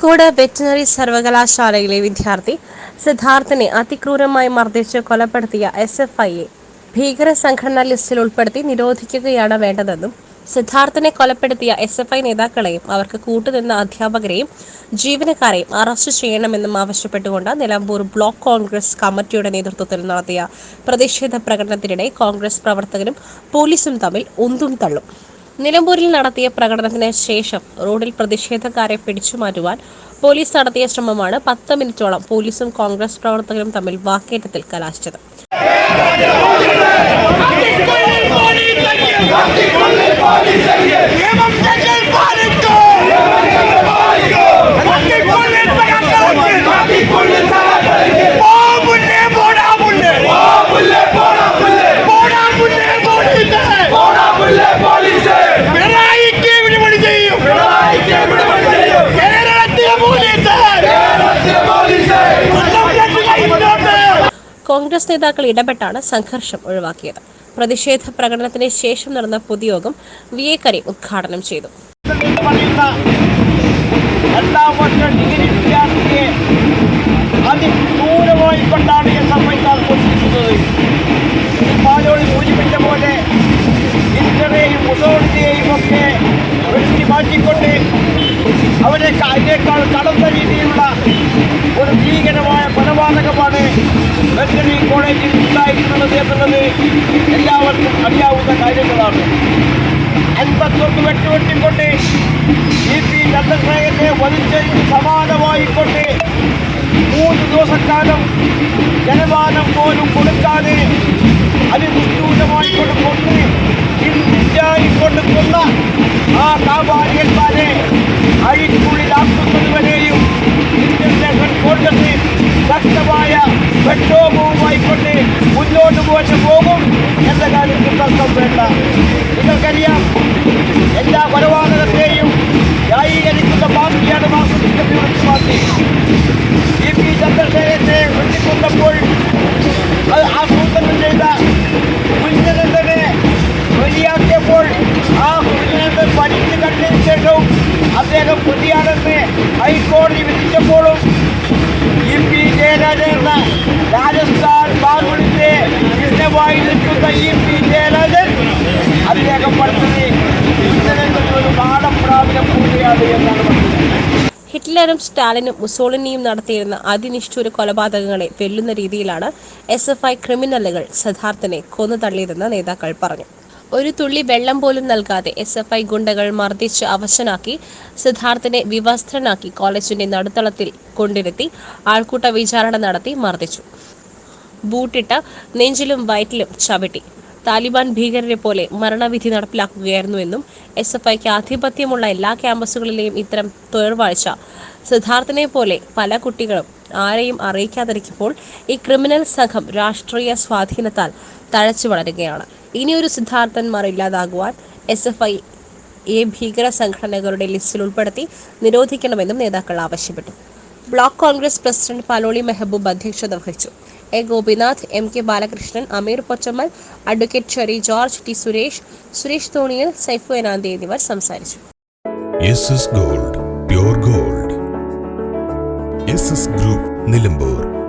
Kozhikode veterinary സർവകലാശാലയിലെ വിദ്യാർത്ഥി സിദ്ധാർത്ഥനെ അതിക്രൂരമായി മർദ്ദിച്ച് കൊലപ്പെടുത്തിയ എസ് എഫ് ഐയെ ഭീകര സംഘടനാ ലിസ്റ്റിൽ ഉൾപ്പെടുത്തി നിരോധിക്കുകയാണ് വേണ്ടതെന്നും സിദ്ധാർത്ഥനെ കൊലപ്പെടുത്തിയ എസ് എഫ് ഐ നേതാക്കളെയും അവർക്ക് കൂട്ടുനിന്ന അധ്യാപകരെയും ജീവനക്കാരെയും അറസ്റ്റ് ചെയ്യണമെന്നും ആവശ്യപ്പെട്ടുകൊണ്ട് നിലമ്പൂർ ബ്ലോക്ക് കോൺഗ്രസ് കമ്മിറ്റിയുടെ നേതൃത്വത്തിൽ നടത്തിയ പ്രതിഷേധ പ്രകടനത്തിനിടെ കോൺഗ്രസ് പ്രവർത്തകരും പോലീസും തമ്മിൽ ഉന്തും തള്ളും. നിലമ്പൂരിൽ നടത്തിയ പ്രകടനത്തിന് ശേഷം റോഡിൽ പ്രതിഷേധക്കാരെ പിടിച്ചുമാറ്റുവാൻ പോലീസ് നടത്തിയ ശ്രമമാണ് പത്ത് മിനിറ്റോളം പോലീസും കോൺഗ്രസ് പ്രവർത്തകരും തമ്മിൽ വാക്കേറ്റത്തിൽ കലാശിച്ചത്. കോൺഗ്രസ് നേതാക്കൾ ഇടപെട്ടാണ് സംഘർഷം ഒഴിവാക്കിയത്. പ്രതിഷേധ പ്രകടനത്തിന് ശേഷം നടന്ന പൊതുയോഗം വി എ കരീം ഉദ്ഘാടനം ചെയ്തു. മാറ്റിക്കൊണ്ട് അവരെ അതിനേക്കാൾ രീതിയിലുള്ള ഒരു കൊലപാതകമാണ് വെറ്ററി കോളേജിൽ ഉണ്ടായിരിക്കുന്നത് എന്നുള്ളത് എല്ലാവർക്കും അറിയാവുന്ന കാര്യങ്ങളാണ്. അൻപത്തൊന്ന് വെട്ടുവെട്ടിക്കൊണ്ട് ഇ പി ചന്ദ്രശേഖരനെ വലിച്ചെറിഞ്ഞ് സമാനമായിക്കൊണ്ട് മൂന്ന് ദിവസക്കാലം ജനപാനം പോലും കൊടുക്കാതെ അതിദുഷ്ടൂതമായിക്കൊണ്ട് കൊണ്ട് ഇന്ത്യ കൊന്ന പ്രക്ഷോഭവുമായിക്കൊണ്ട് മുന്നോട്ട് പോയിട്ട് പോകും എന്ന കാര്യത്തിൽ തർക്കം വേണ്ട നിങ്ങൾക്കറിയാം എല്ലാ കൊലപാതകത്തെയും ന്യായീകരിക്കുന്ന പാർട്ടിയാണ് Marxist communist party. E P ചന്ദ്രശേഖരനെ വെട്ടിക്കൊണ്ടപ്പോൾ അത് ഹിറ്റ്ലറും സ്റ്റാലിനും മുസോളിനിയും നടത്തിയിരുന്ന അതിനിഷ്ഠൂര കൊലപാതകങ്ങളെ വെല്ലുന്ന രീതിയിലാണ് എസ് എഫ് ഐ ക്രിമിനലുകൾ സിദ്ധാർത്ഥനെ കൊന്നു തള്ളിയതെന്ന് നേതാക്കൾ പറഞ്ഞു. ഒരു തുള്ളി വെള്ളം പോലും നൽകാതെ എസ് എഫ് ഐ ഗുണ്ടകൾ മർദ്ദിച്ച് അവശനാക്കി സിദ്ധാർത്ഥിനെ വിവസ്ത്രനാക്കി കോളേജിന്റെ നടുത്തളത്തിൽ കൊണ്ടിരുത്തി ആൾക്കൂട്ട വിചാരണ നടത്തി മർദ്ദിച്ചു. ബൂട്ടിട്ട് നെഞ്ചിലും വയറ്റിലും ചവിട്ടി. താലിബാൻ ഭീകരരെ പോലെ മരണവിധി നടപ്പിലാക്കുകയായിരുന്നുവെന്നും എസ് എഫ് ഐക്ക് ആധിപത്യമുള്ള എല്ലാ ക്യാമ്പസുകളിലെയും ഇത്തരം തൊഴിൽവാഴ്ച. സിദ്ധാർത്ഥിനെ പോലെ പല കുട്ടികളും ആരെയും അറിയിക്കാതിരിക്കുമ്പോൾ ഈ ക്രിമിനൽ സംഘം രാഷ്ട്രീയ സ്വാധീനത്താൽ തഴച്ചു വളരുകയാണ്. ഇനിയൊരു സിദ്ധാർത്ഥന്മാർ ഇല്ലാതാകുവാൻ എസ് എഫ് ഐ ഈ ഭീകര സംഘടനകളുടെ ലിസ്റ്റിൽ ഉൾപ്പെടുത്തി നിരോധിക്കണമെന്നും നേതാക്കൾ ആവശ്യപ്പെട്ടു. ബ്ലോക്ക് കോൺഗ്രസ് പ്രസിഡന്റ് പാലോളി മെഹബൂബ് അധ്യക്ഷത വഹിച്ചു. A. Gopinath M. K. Balakrishnan Ameer Pochammal advocate Sherry George T. Suresh Suresh Thoniyal Saifu Enanthi എന്നിവർ സംസാരിച്ചു. Gold gold. ഗ്രൂപ്പ് നിലമ്പൂർ.